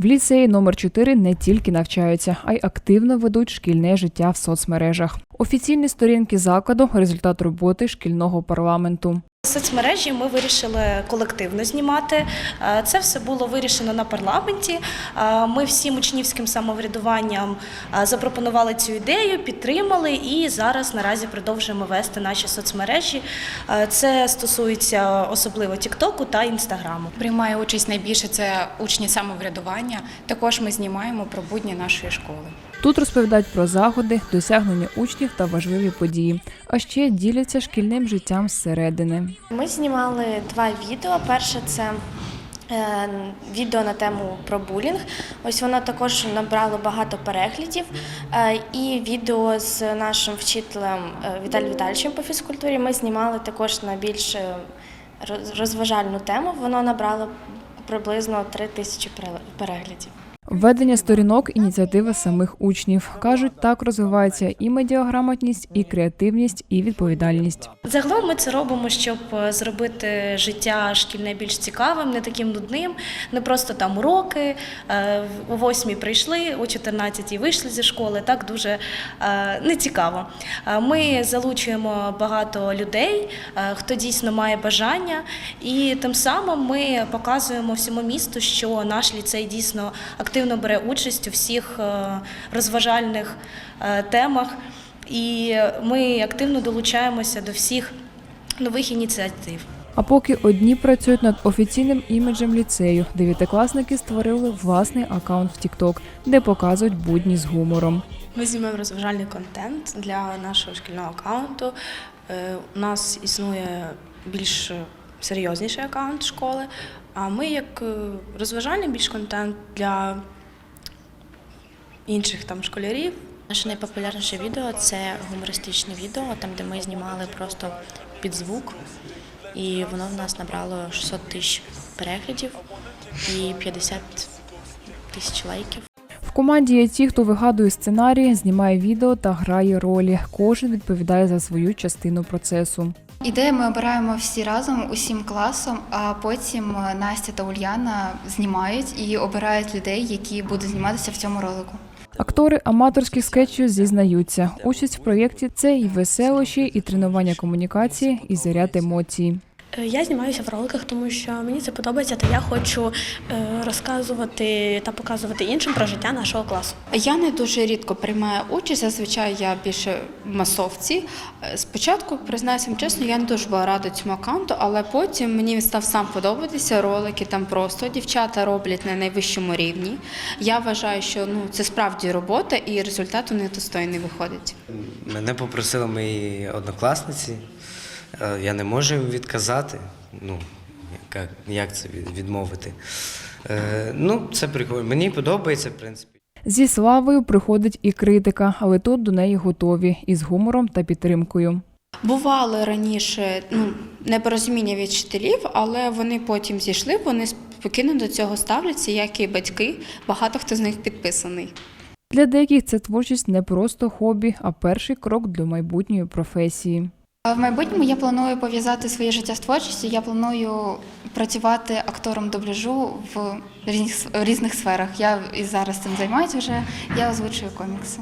В ліцеї номер 4 не тільки навчаються, а й активно ведуть шкільне життя в соцмережах. Офіційні сторінки закладу результат роботи шкільного парламенту. Соцмережі ми вирішили колективно знімати. Е, Це все було вирішено на парламенті. Е, Ми всім учнівським самоврядуванням е, запропонували цю ідею, підтримали і зараз наразі продовжуємо вести наші соцмережі. Це стосується особливо Тіктоку та Інстаграму. Приймає участь найбільше це учні самоврядування. Також ми знімаємо про будні нашої школи. Тут розповідають про заходи, досягнення учнів та важливі події, а ще діляться шкільним життям зсередини. Ми знімали два відео. Перше це е, відео на тему про булінг. Ось воно також набрало багато переглядів. Е, і відео з нашим вчителем е, Віталієм Віталійовичем по фізкультурі ми знімали також на більш розважальну тему. Воно набрало приблизно 3 тисячі переглядів. Ведення сторінок ініціативи самих учнів кажуть, так розвивається і медіаграмотність, і креативність, і відповідальність. Загалом ми це робимо, щоб е, зробити життя шкільне більш цікавим, не таким нудним, не просто там уроки. е, О 8 прийшли, о 14 вийшли зі школи. Так дуже е, нецікаво. Е, Ми залучуємо багато людей, е, хто дійсно має бажання, і тим самим ми показуємо всьому місту, що наш ліцей дійсно активно бере участь у всіх е, розважальних е, темах. І ми активно долучаємося до всіх нових ініціатив. А поки одні працюють над офіційним іміджем ліцею, дев'ятикласники створили власний акаунт в TikTok, де показують будні з гумором. Ми знімаємо розважальний контент для нашого шкільного аккаунту. Е, У нас існує більш серйозніший аккаунт школи, а ми як е, розважальний більш контент для інших там школярів. Наше найпопулярніше відео це гумористичне відео, там де ми знімали просто під звук, і воно в нас набрало 600 тисяч переглядів і 50 тисяч лайків. В команді є ті, хто вигадує сценарії, знімає відео та грає ролі. Кожен відповідає за свою частину процесу. Ідеї ми обираємо всі разом, усім класом, а потім е, Настя та Ульяна знімають і обирають людей, які будуть зніматися в цьому ролику. Актори аматорських скетчів зізнаються, участь в проєкті це і веселощі, і тренування комунікації, і заряд емоцій. Е, Я знімаюся в роликах, тому що мені це подобається, та я хочу е, розказувати та показувати іншим про життя нашого класу. Я не дуже рідко приймаю участь, зазвичай я більше в масовці. Е, Спочатку, признаюся чесно, я не дуже була рада цьому аккаунту, але потім мені став сам подобатися. Ролики там просто дівчата роблять на найвищому рівні. Я вважаю, що ну це справді робота і результат у них достойний виходить. Мене попросили мої однокласниці. Е, Я не можу їм відказати. Ну, як, як це відмовити? Е, ну, це прикольно. Мені подобається, в принципі. Зі славою приходить і критика, але тут до неї готові із гумором та підтримкою. Бували раніше ну, непорозуміння від вчителів, але вони потім зійшли, вони спокійно до цього ставляться, як і батьки. Багато хто з них підписаний. Для деяких це творчість не просто хобі, а перший крок до майбутньої професії. В майбутньому я планую пов'язати своє життя з творчістю. Я планую працювати актором дубляжу в різних, різних сферах. Я і зараз цим займаюся вже. Я озвучую комікси.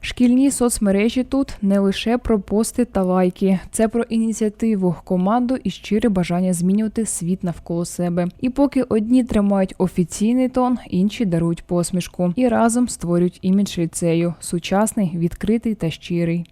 Шкільні соцмережі тут не лише про пости та лайки, це про ініціативу, команду і щире бажання змінювати світ навколо себе. І поки одні тримають офіційний тон, інші дарують посмішку і разом створюють імідж ліцею сучасний, відкритий та щирий.